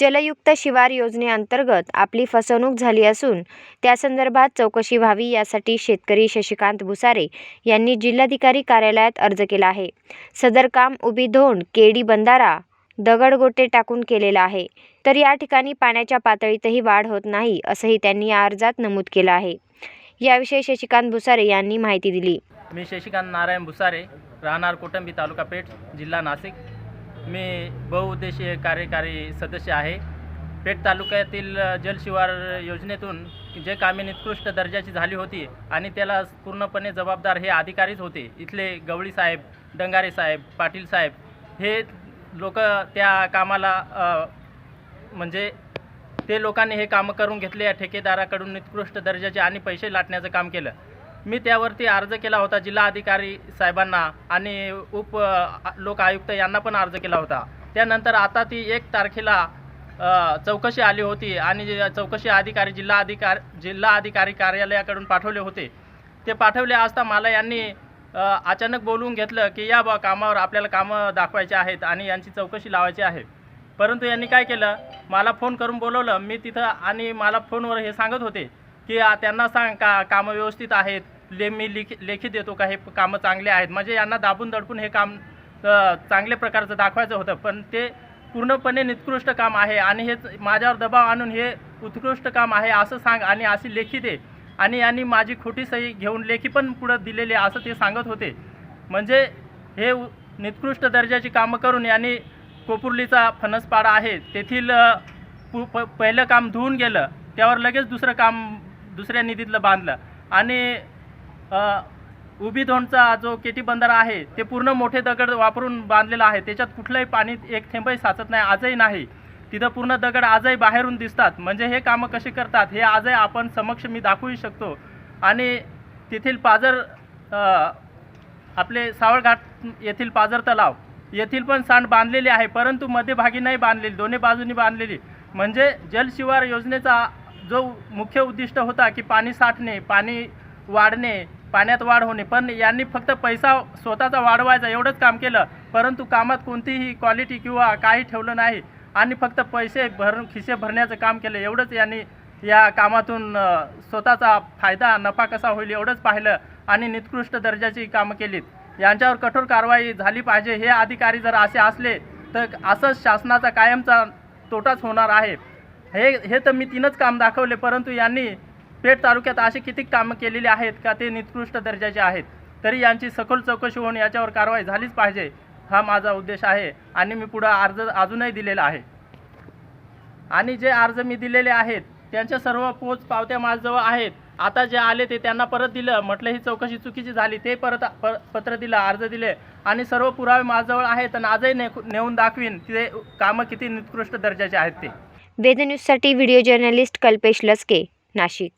जलयुक्त शिवार योजनेअंतर्गत आपली फसवणूक झाली असून त्यासंदर्भात चौकशी व्हावी यासाठी शेतकरी शशिकांत भुसारे यांनी जिल्हाधिकारी कार्यालयात अर्ज केला आहे. सदर काम उभी धोंड केडी बंधारा दगडगोटे टाकून केलेलं आहे. तर या ठिकाणी पाण्याच्या पातळीतही वाढ होत नाही असंही त्यांनी या अर्जात नमूद केलं आहे. याविषयी शशिकांत भुसारे यांनी माहिती दिली. मी शशिकांत नारायण भुसारे राहणार कोटंबी तालुका पेठ जिल्हा नाशिक. मी बहुउद्देशीय कार्यकारी सदस्य आहे. पेठ तालुक्यातील जलशिवार योजनेतून जे कामे निकृष्ट दर्जाची झाली होती आणि त्याला पूर्णपणे जबाबदार हे अधिकारीच होते. इथले गवळी साहेब डंगारे साहेब पाटील साहेब हे लोक त्या कामाला म्हणजे ते लोकांनी हे कामं करून घेतले. या ठेकेदाराकडून निकृष्ट दर्जाचे आणि पैसे लाटण्याचं काम केलं. मी त्यावरती अर्ज केला होता जिल्हाधिकारी साहेबांना आणि उप लोक आयुक्त यांना पण अर्ज केला होता. त्यानंतर आता ती एक तारखेला चौकशी आली होती आणि जे चौकशी अधिकारी जिल्हा अधिकार जिल्हा अधिकारी कार्यालयाकडून पाठवले होते. ते पाठवले असता मला यांनी अचानक बोलवून घेतलं की या बा कामावर आपल्याला कामं दाखवायचे आहेत आणि यांची चौकशी लावायची आहे. परंतु यांनी काय केलं? मला फोन करून बोलवलं. मी तिथं आणि मला फोनवर हे सांगत होते की त्यांना सांग का कामं व्यवस्थित आहेत. ले मी लिखी लेखी देतो का हे कामं चांगले आहेत. म्हणजे यांना दाबून दडपून हे काम चांगल्या प्रकारचं दाखवायचं होतं. पण ते पूर्णपणे निकृष्ट काम आहे आणि हे माझ्यावर दबाव आणून हे उत्कृष्ट काम आहे असं सांग आणि अशी लेखी दे. आणि यांनी माझी खोटी सही घेऊन लेखी पण पुढं दिलेली असं ते सांगत होते. म्हणजे हे निकृष्ट दर्जाची कामं करून यांनी कोपुर्लीचा फणसपाडा आहे. तेथील पु प पहिलं काम धुवून गेलं. त्यावर लगेच दुसरं काम दुसऱ्या निधीतलं बांधलं. आणि उभी धोंडचा जो केटी बंधारा आहे ते पूर्ण मोठे दगड वापरून बांधलेला आहे. त्याच्यात कुठलंही पाणी एक थेंबही साचत नाही आजही नाही. तिथं पूर्ण दगड आजही बाहेरून दिसतात. म्हणजे हे कामं कशी करतात हे आजही आपण समक्ष मी दाखवू शकतो. आणि तेथील पाजर आपले सावळघाट येथील पाजर तलाव येथील पण सांड बांधलेली आहे. परंतु मध्यभागी नाही बांधलेली दोन्ही बाजूनी बांधलेली. म्हणजे जलशिवार योजनेचा जो मुख्य उद्दिष्ट होता की पाणी साठणे पाणी वाढणे पाण्यात वाढ होणे. पण यांनी फक्त पैसा स्वतःचा वाढवायचा एवढंच काम केलं. परंतु कामात कोणतीही क्वालिटी किंवा काही ठेवलं नाही. आणि फक्त पैसे भरून खिसे भरण्याचं काम केलं. एवढंच यांनी या कामातून स्वतःचा फायदा नफा कसा होईल एवढंच पाहिलं आणि निकृष्ट दर्जाची कामं केलीत. यांच्यावर कठोर कारवाई झाली पाहिजे हे अधिकारी जर असे असले तर असंच शासनाचा कायमचा तोटाच होणार आहे. हे हे तर मी तीनच काम दाखवले. परंतु यांनी पेठ तालुक्यात असे किती कामं केलेली आहेत का ते निकृष्ट दर्जाचे आहेत? तरी यांची सखोल चौकशी होऊन याच्यावर कारवाई झालीच पाहिजे हा माझा उद्देश आहे आणि मी पुढं अर्ज अजूनही दिलेला आहे. आणि जे अर्ज मी दिलेले आहेत त्यांच्या सर्व पोच पावत्या माझ्याजवळ आहेत. आता जे आले ते त्यांना परत दिलं म्हटलं ही चौकशी चुकीची झाली ते परत प पत्र दिलं अर्ज दिले. आणि सर्व पुरावे माझ्याजवळ आहेत आणि आजही ने नेऊन दाखवीन ते कामं किती निकृष्ट दर्जाचे आहेत ते. वेद न्यूजसाठी व्हिडिओ जर्नलिस्ट कल्पेश लसके नाशिक.